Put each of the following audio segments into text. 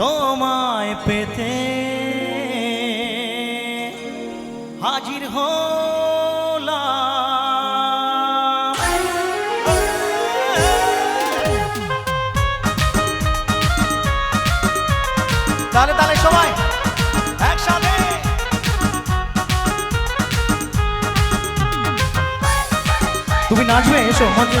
তোমায় পেতে হাজির হলাম। তাহলে তাহলে সবাই একসাথে। তুমি নাচবে এসো মঞ্চে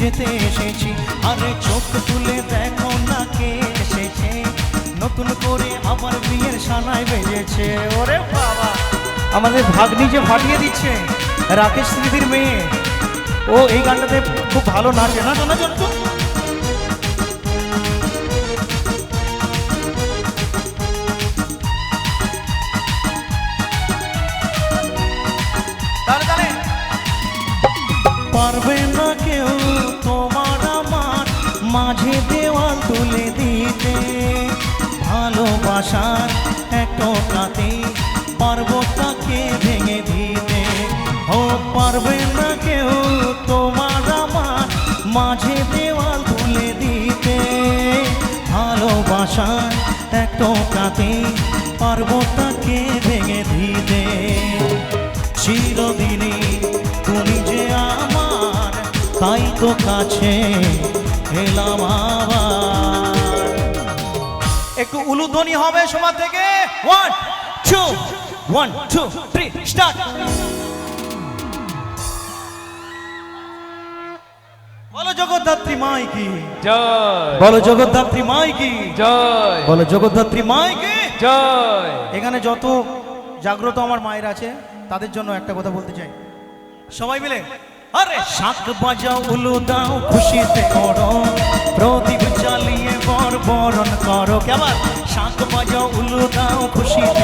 যেতে এসেছি। আরে চোখ তুলে দেখো না কে এসেছে। নতুন করে আমার বিয়ের সানায় বেজেছে। ওরে বাবা! আমাদের ভাগ্নি যে ফাটিয়ে দিচ্ছে, রাকেশ দিদির মেয়ে। ও এই গানটাতে খুব ভালো নাচে। না না পারবে না কেউ তোমার আমার। মাঝে দেওয়াল তুলে দিতে ভালোবাসার একটাতে পর্বতটাকে ভেঙে দিতে। ও, পারবে না কেউ তোমার আমার। মাঝে দেওয়াল তুলে দিতে ভালোবাসার একটাতে পর্বতটাকে ভেঙে কাছে এলাম আবার। একটু উলুধ্বনি হবে সবার থেকে। One two one two three start বলো জগদ্ধাত্রী মাই কি জয়। বলো জগদ্ধাত্রী মাই কি জয়। বলো জগদ্ধাত্রী মাই কি জয়। এখানে যত জাগ্রত আমার মায়ের আছে তাদের জন্য একটা কথা বলতে চাই। সবাই মিলে আরে শাক বাজাও, উলু দাও, খুশিতে করো। প্রদীপ চালিয়ে বর বরণ করো। কেমন? শাক বাজাও, উলু দাও, খুশিতে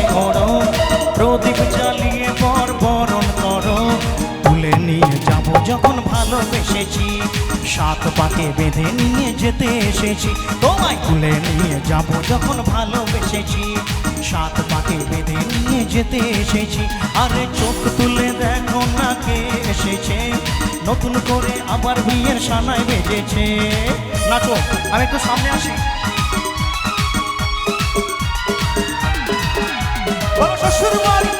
ভালোবেসেছি সাত পাকে বেঁধে নিয়ে যেতে এসেছি। তোমায় তুলে নিয়ে যাব যখন ভালোবেসেছি। সাত পাকে বেঁধে নিয়ে যেতে এসেছি। আরে চোখ তুলে দেখো না কে এসেছে। নতুন করে আবার বিয়ের সানায় বেজেছে। নাচো, আমি একটু সামনে আসি। শ্বশুর বাড়ি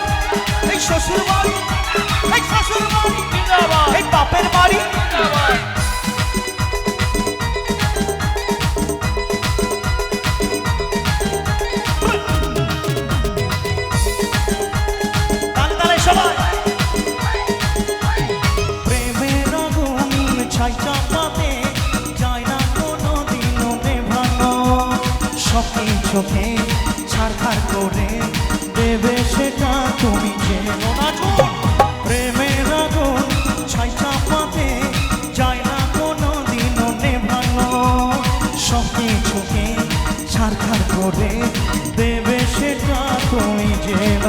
চোখে ছাড়খার করে দেবে সেটা তুমি যেন না। প্রেমের আগুন ছাই চাপাতে যায় না কোনো দিন ভালো সব চোখে ছাড়খার করে দেবে সেটা তুমি যেন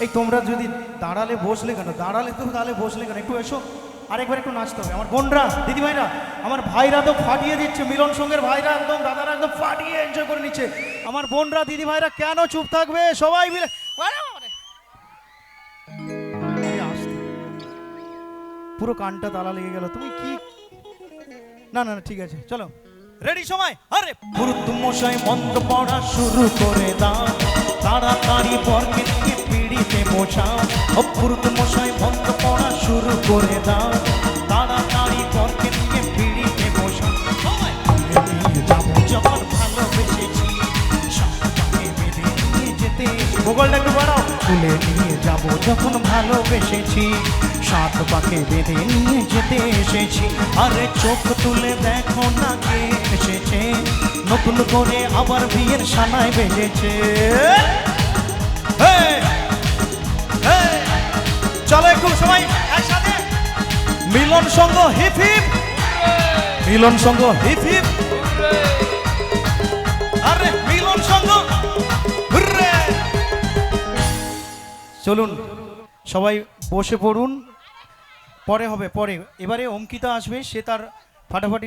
এই তোমরা যদি দাঁড়ালে বসলে কেন? দাঁড়ালে তো তাহলে বসলে কেন? একটু এসো। আরেকবার একটু নাচতে হবে। আমার বোনরা, দিদিভাইরা, আমার ভাইরা তো ফাটিয়ে দিচ্ছে। মিলন সঙ্গের ভাইরা একদম, দাদারা একদম ফাটিয়ে এনজয় করে নিচ্ছে। আমার বোনরা, দিদিভাইরা কেন চুপ থাকবে? সবাই মিলে। পুরো কানটা তালা লেগে গেল। তুমি কি না না ঠিক আছে। চলো। রেডি, সময়? আরে! পুরুত মশাই মন্ত্র পড়া শুরু করে দাও। তাড়াতাড়ি বরকে পিড়িতে বসাও ও পুরুত মশাই মন্ত্র পড়া শুরু করে দাও। তাড়াতাড়ি বরকে নিয়ে পিড়িতে বসাও যখন ভালোবেসেছি। যেতে ভূগোলটা একটু বাড়াও। তুলে নিয়ে যাব, যখন ভালোবেসেছি। সাত পাকে বেঁধে নিয়ে যেতে এসেছি। আরে চোখ তুলে দেখো না কে এসেছে। নতুন করে আবার বিয়ের সানায় বেজেছে Hey! চলো একটু সবাই একসাথে। মিলন সঙ্গ হিপ হিপ। মিলন সঙ্গ হিপ হিপ। আরে, মিলন সঙ্গ। চলুন, সবাই বসে পড়ুন। পরে হবে, পরে। এবারে অঙ্কিতা আসবে, সে তার ফাটাফাটি